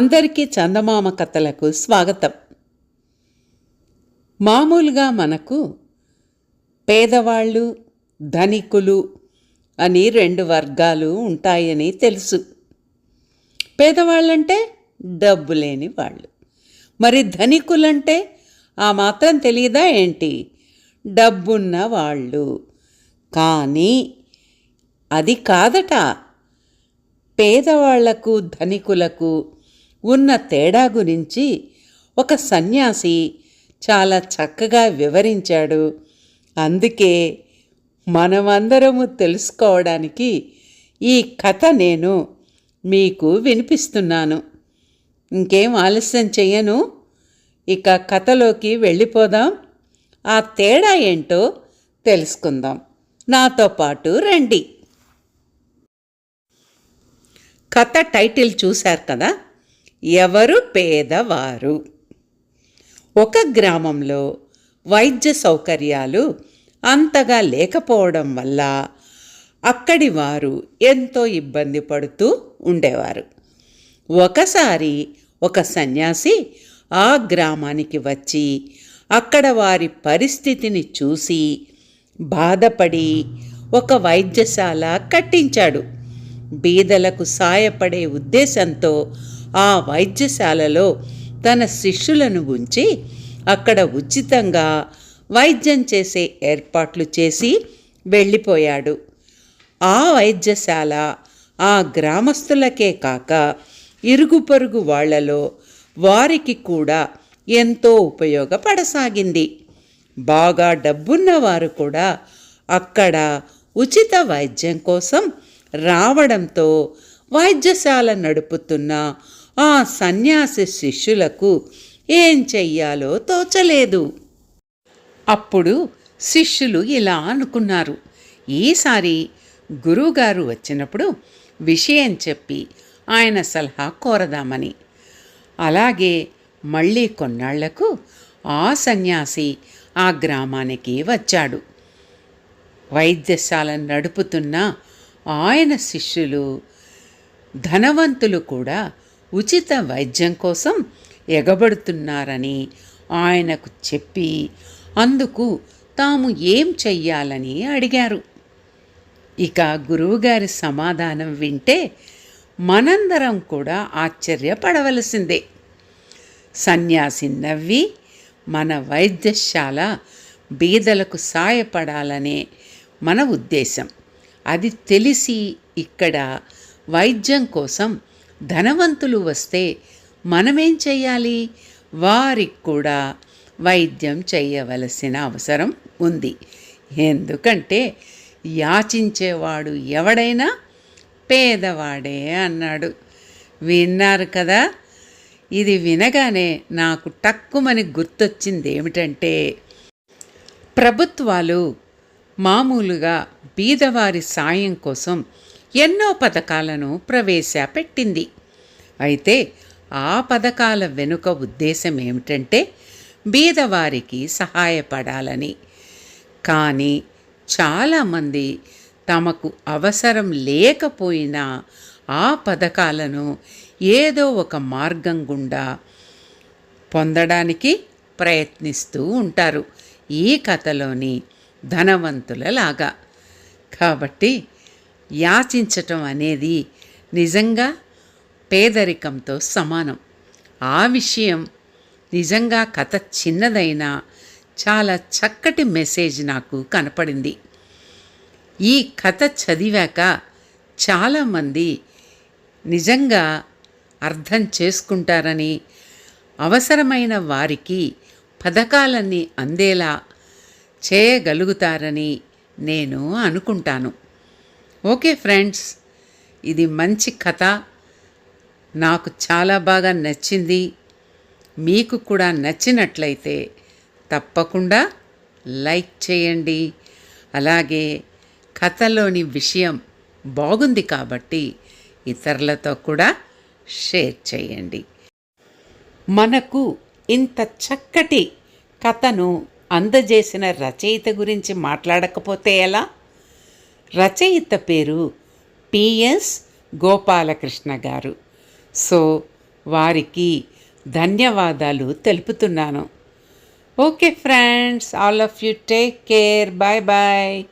అందరికీ చందమామ కథలకు స్వాగతం. మామూలుగా మనకు పేదవాళ్ళు ధనికులు అని రెండు వర్గాలు ఉంటాయని తెలుసు. పేదవాళ్ళంటే డబ్బు లేని వాళ్ళు. మరి ధనికులంటే ఆ మాత్రం తెలియదా ఏంటి? డబ్బున్న వాళ్ళు. కానీ అది కాదట. పేదవాళ్ళకు ధనికులకు ఉన్న తేడా గురించి ఒక సన్యాసి చాలా చక్కగా వివరించాడు. అందుకే మనమందరము తెలుసుకోవడానికి ఈ కథ నేను మీకు వినిపిస్తున్నాను. ఇంకేం ఆలస్యం చెయ్యను. ఇక కథలోకి వెళ్ళిపోదాం. ఆ తేడా ఏంటో తెలుసుకుందాం. నాతో పాటు రండి. కథ టైటిల్ చూశారు కదా? ఎవరు పేదవారు? ఒక గ్రామంలో వైద్య సౌకర్యాలు అంతగా లేకపోవడం వల్ల అక్కడి వారు ఎంతో ఇబ్బంది పడుతూ ఉండేవారు. ఒకసారి ఒక సన్యాసి ఆ గ్రామానికి వచ్చి అక్కడ వారి పరిస్థితిని చూసి బాధపడి ఒక వైద్యశాల కట్టించాడు. బీదలకు సాయపడే ఉద్దేశంతో ఆ వైద్యశాలలో తన శిష్యులను ఉంచి అక్కడ ఉచితంగా వైద్యం చేసే ఏర్పాట్లు చేసి వెళ్ళిపోయాడు. ఆ వైద్యశాల ఆ గ్రామస్తులకే కాక ఇరుగు పొరుగు వాళ్ళలో వారికి కూడా ఎంతో ఉపయోగపడసాగింది. బాగా డబ్బున్నవారు కూడా అక్కడ ఉచిత వైద్యం కోసం రావడంతో వైద్యశాల నడుపుతున్న ఆ సన్యాసి శిష్యులకు ఏం చెయ్యాలో తోచలేదు. అప్పుడు శిష్యులు ఇలా అనుకున్నారు. ఈసారి గురువుగారు వచ్చినప్పుడు విషయం చెప్పి ఆయన సలహా కోరదామని. అలాగే మళ్ళీ కొన్నాళ్ళకు ఆ సన్యాసి ఆ గ్రామానికి వచ్చాడు. వైద్యశాల నడుపుతున్న ఆయన శిష్యులు ధనవంతులు కూడా ఉచిత వైద్యం కోసం ఎగబడుతున్నారని ఆయనకు చెప్పి అందుకు తాము ఏం చెయ్యాలని అడిగారు. ఇక గురువుగారి సమాధానం వింటే మనందరం కూడా ఆశ్చర్యపడవలసిందే. సన్యాసి నవ్వి మన వైద్యశాల బీదలకు సాయపడాలనే మన ఉద్దేశం. అది తెలిసి ఇక్కడ వైద్యం కోసం ధనవంతులు వస్తే మనమేం చెయ్యాలి? వారికి కూడా వైద్యం చేయవలసిన అవసరం ఉంది. ఎందుకంటే యాచించేవాడు ఎవడైనా పేదవాడే అన్నాడు. విన్నారు కదా? ఇది వినగానే నాకు టక్కుమని గుర్తొచ్చింది ఏమిటంటే ప్రభుత్వాలు మామూలుగా బీదవారి సాయం కోసం ఎన్నో పథకాలను ప్రవేశపెట్టింది అయితే ఆ పథకాల వెనుక ఉద్దేశం ఏమిటంటే బీదవారికి సహాయపడాలని. కానీ చాలామంది తమకు అవసరం లేకపోయినా ఆ పథకాలను ఏదో ఒక మార్గం గుండా పొందడానికి ప్రయత్నిస్తూ ఉంటారు. ఈ కథలోని ధనవంతులలాగా. కాబట్టి యాచించటం అనేది నిజంగా పేదరికంతో సమానం. ఆ విషయం నిజంగా కథ చిన్నదైనా చాలా చక్కటి మెసేజ్ నాకు కనపడింది. ఈ కథ చదివాక చాలామంది నిజంగా అర్థం చేసుకుంటారని అవసరమైన వారికి పథకాలన్నీ అందేలా చేయగలుగుతారని నేను అనుకుంటాను. ఓకే ఫ్రెండ్స్ ఇది మంచి కథ. నాకు చాలా బాగా నచ్చింది. మీకు కూడా నచ్చినట్లయితే తప్పకుండా లైక్ చేయండి. అలాగే కథలోని విషయం బాగుంది కాబట్టి ఇతరులతో కూడా షేర్ చేయండి. మనకు ఇంత చక్కటి కథను అందజేసిన రచయిత గురించి మాట్లాడకపోతే ఎలా? రచయిత పేరు పిఎస్ గోపాలకృష్ణ గారు. సో వారికి ధన్యవాదాలు తెలుపుతున్నాను. Okay friends all of you take care bye bye